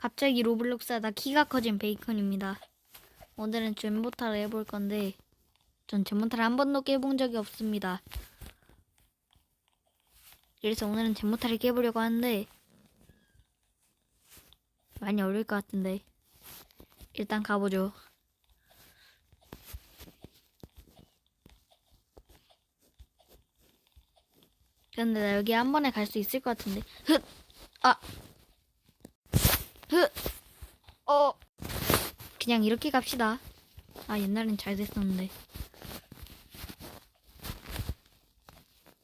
갑자기 로블록스 하다 키가 커진 베이컨입니다. 오늘은 젠모타를 해볼 건데 전 젠모타를 한 번도 깨본 적이 없습니다. 그래서 오늘은 젠모타를 깨보려고 하는데 많이 어려울 것 같은데 일단 가보죠. 근데 나 여기 한 번에 갈 수 있을 것 같은데 흑! 아! 흑! 어! 그냥 이렇게 갑시다. 아 옛날엔 잘 됐었는데.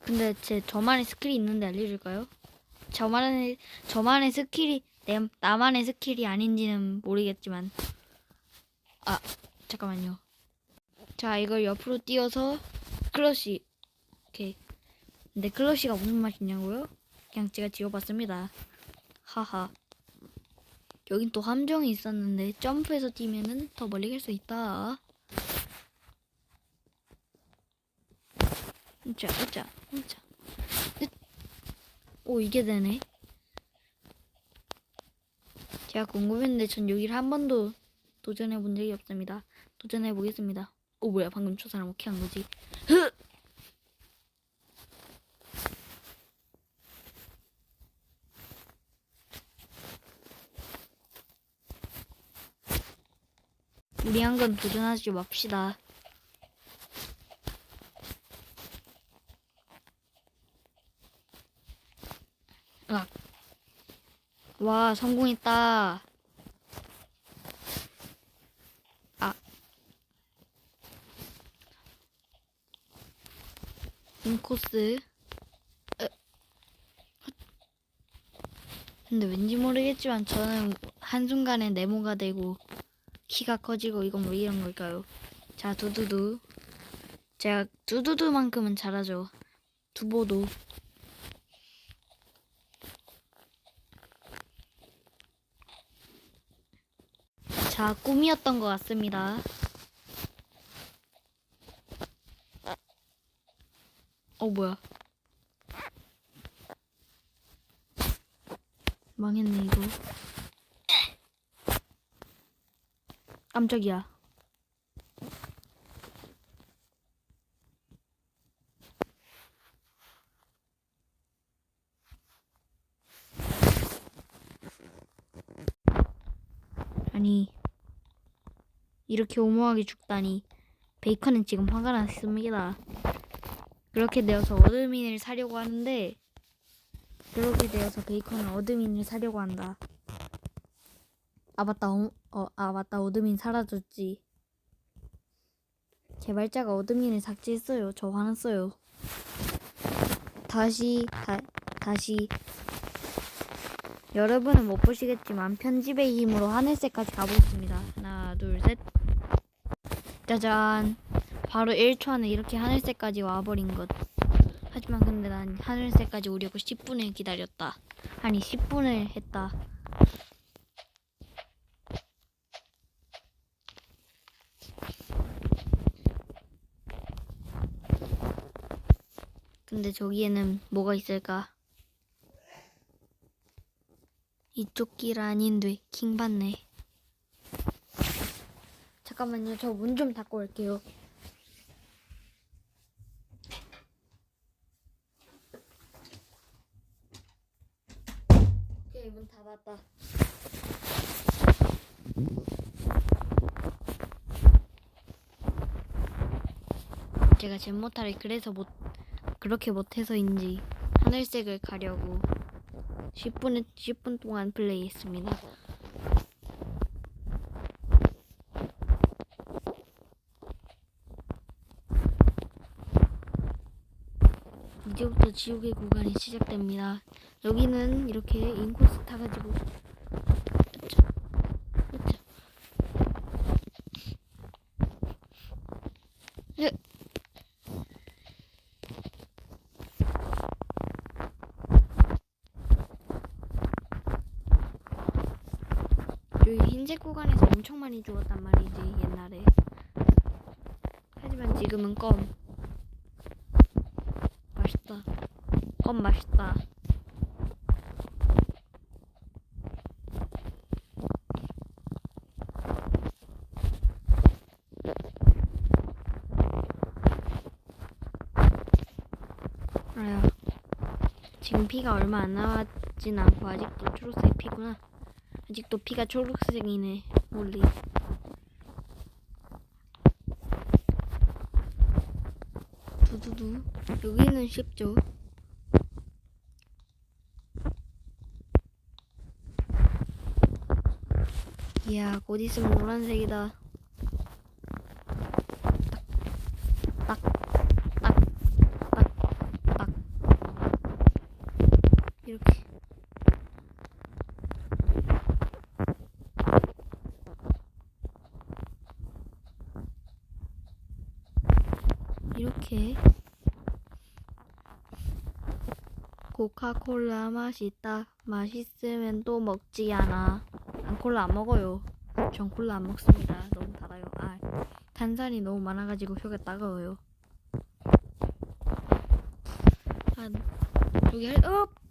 근데 제 저만의 스킬이 있는데 알려줄까요? 저만의 저만의 스킬이 내, 나만의 스킬이 아닌지는 모르겠지만 아 잠깐만요. 자 이걸 옆으로 띄워서 클러시 오케이. 근데 클러시가 무슨 맛이냐고요? 그냥 제가 지워봤습니다. 하하. 여긴 또 함정이 있었는데 점프해서 뛰면은 더 멀리 갈 수 있다. 으짜, 으짜, 으짜. 으. 오, 이게 되네. 제가 궁금했는데 전 여기를 한 번도 도전해 본 적이 없습니다. 도전해 보겠습니다. 오, 뭐야, 방금 저 사람 어떻게 한 거지? 흐! 우리 한 건 도전하지 맙시다. 으악. 와, 성공했다. 아. 인코스. 으. 근데 왠지 모르겠지만 저는 한순간에 네모가 되고 키가 커지고 이건 왜 이런 걸까요? 자, 두두두. 제가 두두두만큼은 잘하죠. 두보도. 자, 꿈이었던 것 같습니다. 어, 뭐야. 망했네, 이거. 깜짝이야. 아니, 이렇게 오모하게 죽다니. 베이컨은 지금 화가 났습니다. 그렇게 되어서 어드민을 사려고 하는데, 그렇게 되어서 베이컨은 어드민을 사려고 한다. 아 맞다 어, 어, 아 맞다 어드민 사라졌지. 개발자가 어드민을 삭제했어요. 저 화났어요. 다시 다, 다시. 여러분은 못 보시겠지만 편집의 힘으로 하늘색까지 가보겠습니다. 하나 둘 셋. 짜잔. 바로 1초 안에 이렇게 하늘색까지 와버린 것. 하지만 근데 난 하늘색까지 오려고 10분을 기다렸다. 아니 10분을 했다 근데 저기에는 뭐가 있을까? 이쪽 길 아닌데 킹받네. 잠깐만요. 저 문 좀 닫고 올게요. 오케이 문 닫았다. 제가 젠모타를 그래서 못 그렇게 못해서인지 하늘색을 가려고 10분 10분 동안 플레이했습니다. 이제부터 지옥의 구간이 시작됩니다. 여기는 이렇게 인코스 타가지고 으쌰. 전직 구간에서 엄청 많이 주웠단 말이지 옛날에. 하지만 지금은 껌. 맛있다. 껌 맛있다. 아야 지금 피가 얼마 안 나왔진 않고 아직도 초록색 피구나. 아직도 피가 초록색이네. 몰리. 두두두. 여기는 쉽죠. 이야, 곧 있으면 노란색이다. 딱, 딱, 딱, 딱, 딱. 이렇게. 이렇게. 코카콜라 맛있다. 맛있으면 또 먹지 않아. 난 콜라 안 먹어요. 전 콜라 안 먹습니다. 너무 달아요. 아, 탄산이 너무 많아가지고 혀가 따가워요. 아, 여기 할, 어!